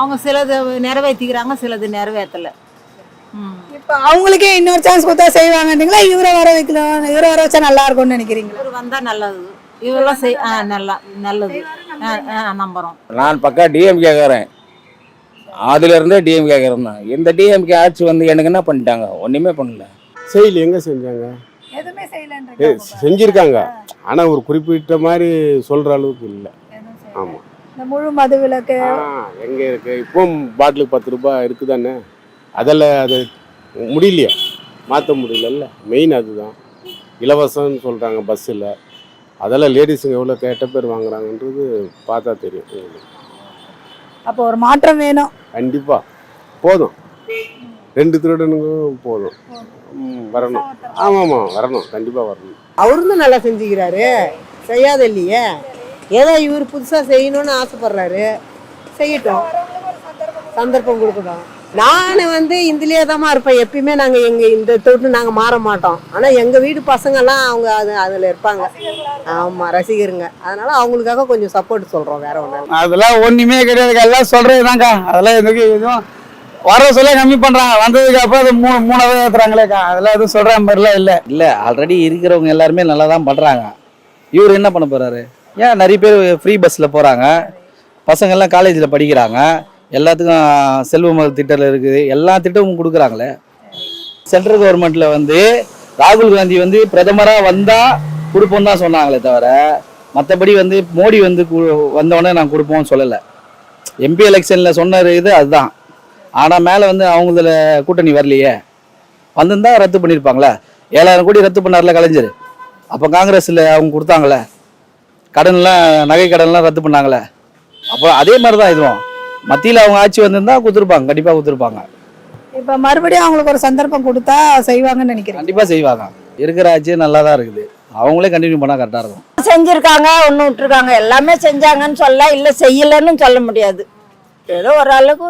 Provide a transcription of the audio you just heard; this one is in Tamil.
அவங்க சிலது நிறைவேற்றிக்கிறாங்க சிலது நிறைவேற்றலை ம். இப்போ அவங்களுக்கே இன்னொரு சான்ஸ் கொடுத்தா செய்வாங்கன்றீங்களா? இவரை வர வைக்கலாம் இவரை வர வச்சா நல்லா இருக்கும்னு நினைக்கிறீங்களா? இவர் வந்தால் நல்லது. இவரெல்லாம் செய் ஆ நல்லா நல்லது. ஆ ஆ நம்புகிறோம் நான் பக்கா டிஎம் கேட்குறேன் அதுல இருந்தே டிஎம் கேட்குறேன் தான் இந்த டிஎம்கே ஆட்சி வந்து எனக்கு என்ன பண்ணிட்டாங்க? ஒன்றுமே பண்ணல. செய்யல எங்க செஞ்சாங்க? எதுவுமே ஏ, செய்யலன்றீங்க செஞ்சிருக்காங்க. ஆனா ஒரு குறிப்பிட்ட மாதிரி சொல்ற அளவுக்கு இல்லை. ஆமா. இந்த முழு மது விலக்கு ஆ, எங்க இருக்கு? இப்போ பாட்டிலுக்கு பத்து ரூபாய் இருக்குதானே? அதில் அது முடியலையா. மாற்ற முடியலல்ல. மெயின் அதுதான். இலவசம்னு சொல்றாங்க பஸ்ஸில் அதெல்லாம் லேடிஸுங்க எவ்வளோ கேட்ட பேர் வாங்குறாங்கன்றது பார்த்தா தெரியும். உங்களுக்கு. அப்போ ஒரு மாற்றம் வேணும். கண்டிப்பா. போதும். ரெண்டு திருடனுங்களும் போதும். வரணும். ஆமாம் ஆமாம் வரணும். கண்டிப்பாக வரணும். அவரும் நல்லா செஞ்சுக்கிறாரு. செய்யாத இல்லையே? ஏதோ இவர் புதுசாக செய்யணும்னு ஆசைப்படுறாரு. செய்யட்டும். சந்தர்ப்பம் கொடுக்கட்டும். நான் வந்து இதுலேயே தான் இருப்பேன். எப்பயுமே நாங்கள் எங்கள் இந்த தொட்டு நாங்கள் மாற மாட்டோம். ஆனால் எங்கள் வீட்டு பசங்கெல்லாம் அவங்க அது அதில் இருப்பாங்க. ஆமாம் ரசிகருங்க. அதனால அவங்களுக்காக கொஞ்சம் சப்போர்ட் சொல்கிறோம் வேற ஒன்றும் அதெல்லாம் ஒண்ணுமே கிடையாது. எல்லாம் சொல்றதுதான்க்கா அதெல்லாம் எதுக்கு எதுவும் வர சொல்ல கம்மி பண்றாங்க. வந்ததுக்கு அப்புறம் அது மூணு மூணாவது ஏத்துறாங்களேக்கா. அதெல்லாம் எதுவும் சொல்ற மாதிரிலாம் இல்ல. இல்ல ஆல்ரெடி இருக்கிறவங்க எல்லாருமே நல்லா தான் பண்றாங்க. இவர் என்ன பண்ண போறாரு? ஏன் நிறைய பேர் ஃப்ரீ பஸ்ஸில் போகிறாங்க பசங்கள்லாம் காலேஜில் படிக்கிறாங்க. எல்லாத்துக்கும் செல்வ மகள் திட்டம் இருக்குது. எல்லா திட்டமும் கொடுக்குறாங்களே. சென்ட்ரல் கவர்மெண்ட்டில் வந்து ராகுல் காந்தி வந்து பிரதமராக வந்தால் கொடுப்போம் தான் சொன்னாங்களே தவிர மற்றபடி வந்து மோடி வந்து கு- வந்தோடனே நான் கொடுப்போம்னு சொல்லலை. எம்பி எலெக்ஷனில் சொன்ன இது அதுதான். ஆனால் மேலே வந்து அவங்கள கூட்டணி வரலையே. வந்திருந்தா ரத்து பண்ணியிருப்பாங்களே ஏழாயிரம் கோடி ரத்து பண்ணார்ல கலைஞர். அப்போ காங்கிரஸில் அவங்க கொடுத்தாங்களே. கடன்லாம் நகை கடன்லாம் ரத்து பண்ணாங்களே. அப்போ அதே மாதிரி தான் இதுவும். மத்தியில் அவங்க ஆட்சி வந்திருந்தா கொடுத்துருப்பாங்க கண்டிப்பாக கொடுத்துருப்பாங்க. இப்போ மறுபடியும் அவங்களுக்கு ஒரு சந்தர்ப்பம் கொடுத்தா செய்வாங்கன்னு நினைக்கிறேன் கண்டிப்பாக செய்வாங்க. இருக்கிற ஆட்சி நல்லா தான் இருக்குது. அவங்களே கண்டினியூ பண்ணால் கரெக்டாக இருக்கும். செஞ்சிருக்காங்க ஒன்று விட்டுருக்காங்க. எல்லாமே செஞ்சாங்கன்னு சொல்ல இல்லை செய்யலைன்னு சொல்ல முடியாது. ஏதோ ஓரளவுக்கு